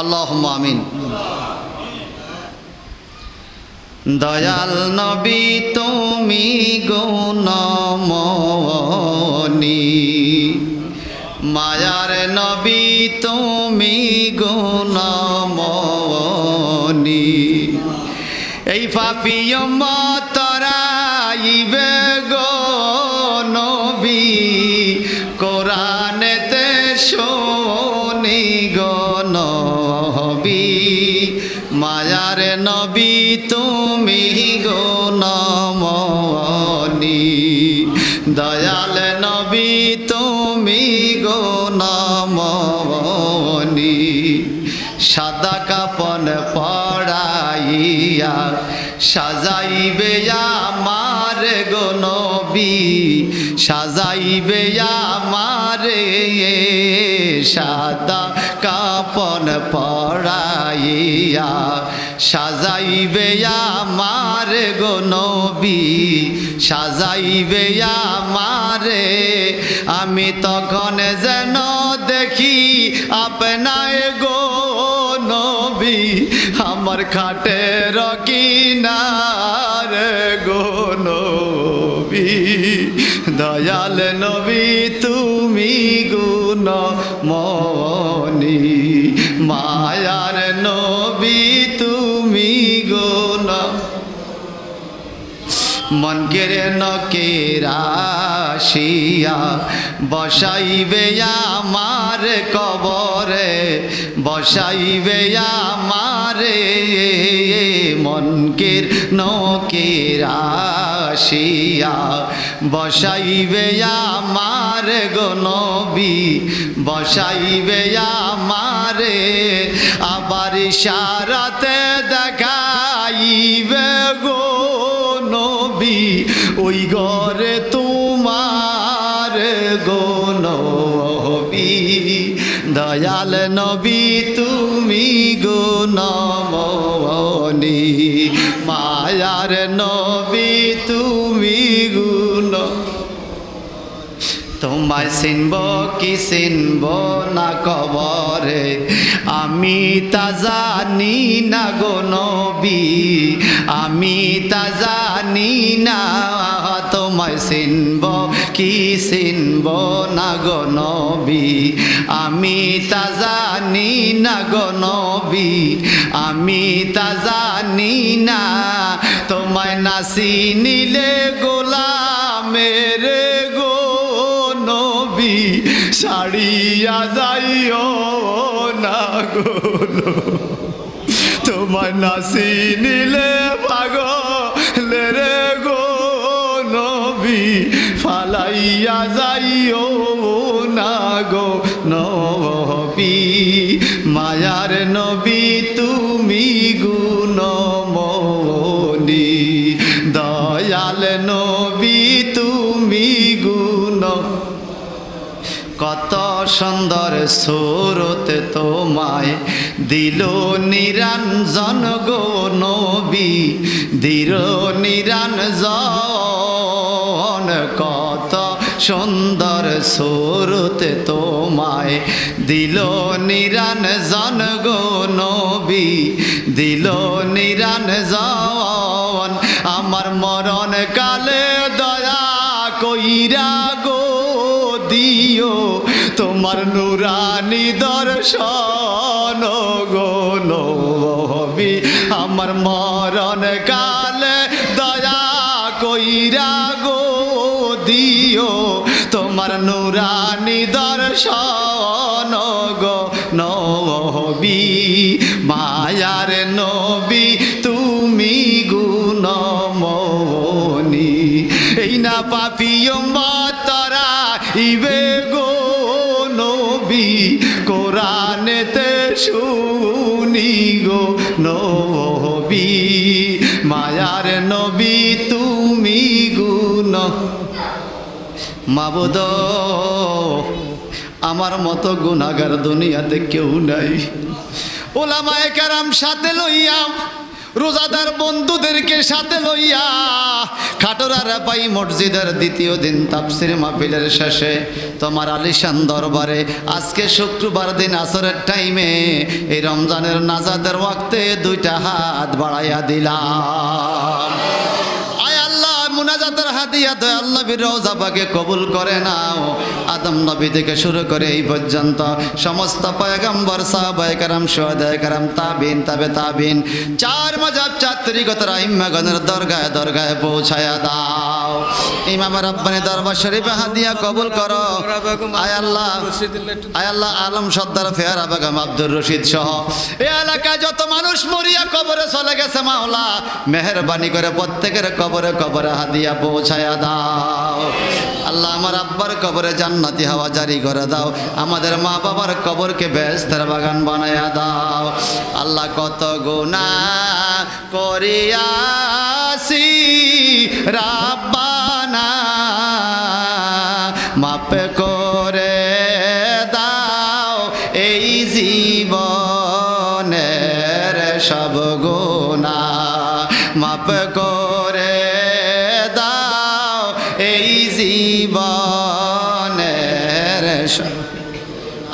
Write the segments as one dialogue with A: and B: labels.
A: আল্লাহ আমিন। দয়াল নবী, তুমি গুণমনি মায়ার নবী, তুমি গুণমনি এই পাপিয়ম তরাইবে গো নবী। কোরআনেতে শোনি নবী, তুমি গো নমনি। দয়াল নবী, তুমি গো নমনি। সাদা কাপন পড়াইয়া সাজাইবে আমার গো নবী। সাজাইবে আমারে সাদা পড়াইয়া সাজাইবে আমার গো নবী, সাজাইবে আমারে। আমি তখন যেন দেখি আপনায় গো নবী, আমার খাটের নবী, দয়াল নবী, তুমি গুণ মনি। মায়ার নবী, তুমি গুণ। মনকের নকেরাশিয়া বসাইবে আমার কবরে, বসাইবে আমারে মনকের নকেরাশিয়া বসাইবে আমার গনবী বসাইবে আমারে আবার সারাতে দেখাইবে গো নবী, ওই ঘরে তোমার গো নবী। দয়াল নবী, তুমি গো নমনি মায়ার নবী তুমি গুণ। তোমায় চিনব কি চিনব না কবরে, আমি তা জানি না গো নবী, আমি তা জানি না, তোমায় চিনব কি চিনব না গো নবী? আমি তা জানি না গো নবী। আমি তা জানি না। তোমায় নাসি নিলে গোলামের গো নবী। সাড়িয়া যাইও না গো তোমার নাসি নিলে ফালাইয়া যাইও না গো নবী, মায়ার নবী তুমি গুণ গুণমনি দয়াল নবী তুমি গুণ। কত সুন্দর সুরতে তোমায় দিল নিরঞ্জন গো নবী, দিল নিরঞ্জন সুন্দর সুরতে তোমায় দিল নিরঞ্জন গো নবী, দিল নিরঞ্জন আমার মরণ কালে দয়া কইরা গো দিও, তোমার নুরানি দর্শন গো নবী। আমার মরণ কালে দয়া কইরা গো দিও তোমার নুরানি দর্শন গো নবী, মায়ার নবী, তুমি গুণমনি। এই না পাপিও মাতারা, ইবে গো নবী, কোরআনেতে শুনি গো নবী, মায়ার নবী, তুমি মাবুদ, আমার মতো গুণাগার দুনিয়াতে কেউ নাই। ওলামায় কারাম সাথে লইয়াম রোজাদার বন্ধুদেরকে সাথে লইয়া, খাটোরা রাপাই মসজিদের দ্বিতীয় দিন তাপসির মাহফিলের শেষে তোমার আলিশান দরবারে আজকে শুক্রবার দিন আসরের টাইমে এই রমজানের নাজাদের ওয়াক্তে দুইটা হাত বাড়াইয়া দিলাম। আয় আল্লাহ, মুনাজাতের হাতিয়া আল্লাহ বীর রোজাবাকে কবুল করে নাও। আদম নবী থেকে শুরু করে এই পর্যন্ত সমস্ত পয়গম্বর, সাহাবায়ে কারাম, সোহাদায়ে কারাম, তাবিন, তাবে তাবিন, চার মজাব চার তরিকত দরগায় দরগায় পৌঁছায়া দাও। ইমাম রাব্বানি দরবার শরীফে হাদিয়া কবুল করো। আয় আল্লাহ আয় আল্লাহ, আলম সর্দার ফেয়ারা বেগম আব্দুর রশিদ সহ। এ এলাকায় যত মানুষ মরিয়া কবরে চলে গেছে মাওলা, মেহরবানি করে প্রত্যেকের কবরে কবরে হাদিয়া পৌঁছায়া দাও। আল্লাহ আমার আব্বার কবরে জান্নাতি হাওয়া জারি করে দাও। আমাদের মা বাবার কবরকে ব্যস্তের বাগান বানায়া দাও। আল্লাহ কত গুণা করিয়াছি। রাব্বানা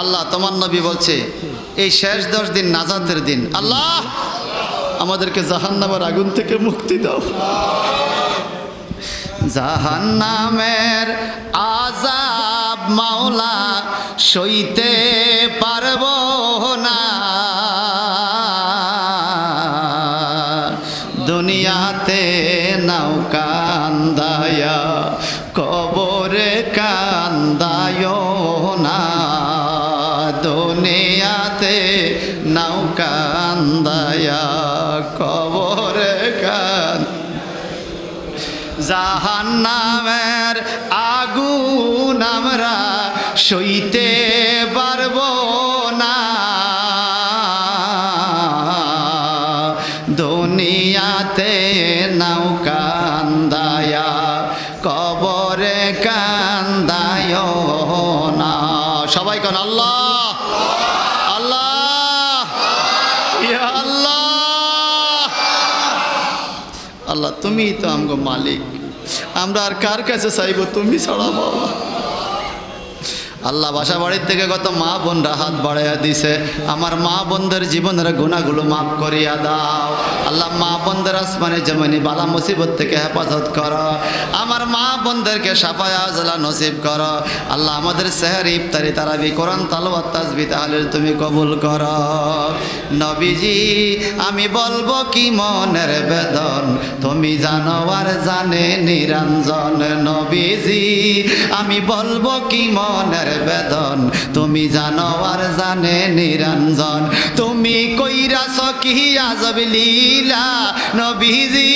A: আল্লাহ তোমার নবী বলছে, এই শেষ দশ দিন নাজাতের দিন। আল্লাহ, আমাদেরকে জাহান্নামের আগুন থেকে মুক্তি দাও। জাহান্নামের আজাব মাওলা, সইতে পারব না। দুনিয়াতে নাও কান্দায়া কবরে জাহান্নামের আগুন আমরা সইতে পারব না। দুনিয়াতে নাও কান্দায়া কবরে কান্দায় না। সবাই কোন, আল্লাহ ইয়া আল্লাহ আল্লাহ তুমিই তো আমগো মালিক। আমরা আর কার কাছে চাইব? তুমি ছাড়া বাবা। আল্লাহ বাসা বাড়ির থেকে কত মা বোনরা হাত বাড়াইয়া দিছে। আমার মা বোনদের জীবনের গুণাগুলো মাফ করিয়া দাও। আল্লাহ মা বোনদের আসমানে যেমনি বালা মুসিবত থেকে হেফাজত করো। আমার মা বোনদেরকে সাফায়া জেলা নসিব করো। আল্লাহ আমাদের সেহের ইফতারি তারাবি, কোরআন তালোয়াত তাজবি তাহলে তুমি কবুল করো। নবীজি, আমি বলব কি মনের বেদন? তুমি জানো আর জানে নিরঞ্জন। নবীজি, আমি বলব কি মনের বেদন। তুমি জানো আর জানে নিরঞ্জন। তুমি কইরাছ কি আজব লীলা নবীজি।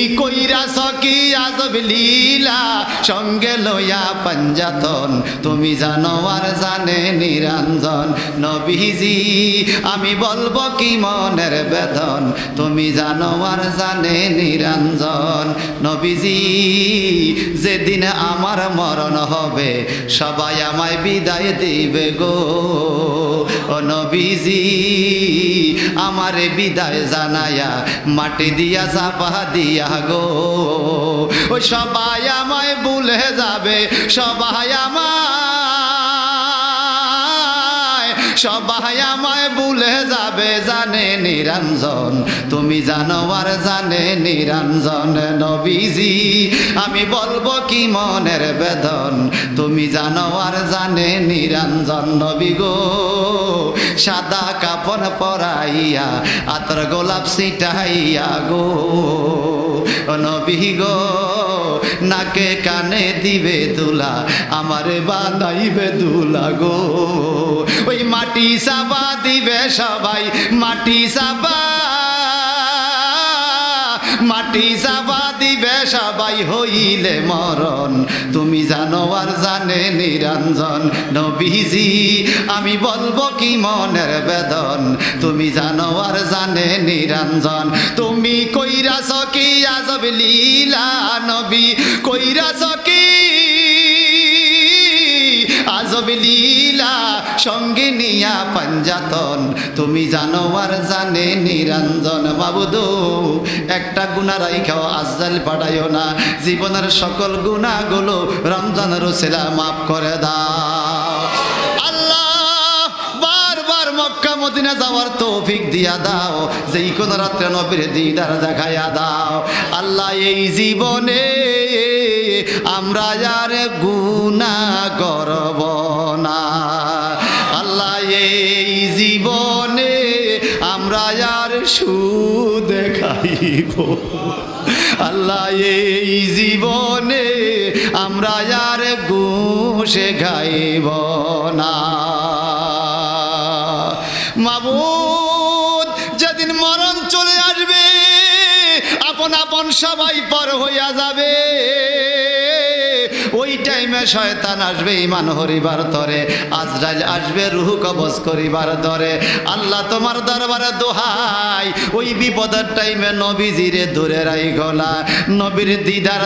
A: তুমি কইরাছ কি আজব লীলা। সঙ্গে লইয়া পঞ্জাতন, তুমি জানো আর জানে নিরঞ্জন। নবীজি, আমি বলব কি মনের বেদন? তুমি জানো আর জানে নিরঞ্জন। নবীজি, যেদিন আমার মরণ হবে, সবাই আমায় বিদায় দিবে গো। নবীজি, আমার বিদায় জানায়া মাটি দিয়া চাপা দিয়া গো। ও সবাই আমায় ভুলে যাবে, সবাই আমায় সবাই আমায় ভুলে যাবে, জানে নিরঞ্জন। তুমি জানো আর জানে নিরঞ্জন, নবীজি। আমি বলব কি মনের বেদন? তুমি জানো আর জানে নিরঞ্জন, নবী গো। সাদা কাপড় পরাইয়া, আতর গোলাপ সিটাইয়া গো। নবী গো। নাকে কানে দিবে দুলা, আমারে বানাইবে দুলা গো। ওই মাটি সাবা দিবে সবাই, মাটি সাবা মাটি চাপা দিবে, সবাই হইলে মরণ। তুমি জানো আর জানে নিরঞ্জন। নবীজি, আমি বলব কি মনের বেদন? তুমি জানো আর জানে নিরঞ্জন। তুমি কইরাছ কি আজব লীলা নবী? কইরাছ কি আজ জবিলীলা সঙ্গে নিয়া পাঞ্জাতন। তুমি জানো আর জানে নিরঞ্জন বাবুদো একটা গুণা রাইখাও আজ্জাল পাঠাইও না। জীবনের সকল গুণাগুলো রমজান রসেলা মাফ করে মক্কা মদিনা যাওয়ার তৌফিক দিয়া দাও। যেই কোন রাত্রে নবীর দিদার দেখাইয়া দাও। আল্লাহ এই জীবনে আমরা আর গুণা করব না। আল্লাহ, এই জীবনে আমরা আর সুদ খাইব। আল্লাহ, এই জীবনে আমরা আর ঘুষে খাইব না। যেদিন মরণ চলে আসবে, আপন আপন সবাই পর হইয়া যাবে। ওই টাইমে শয়তান আসবে ইমান হরিবার ধরে আজরাইল আসবে রুহু কবজ করিবার ধরে আল্লাহ তোমার দরবারে দোহাই, ওই বিপদের টাইমে নবীজিরে দূরে রাই গলা নবীর দিদার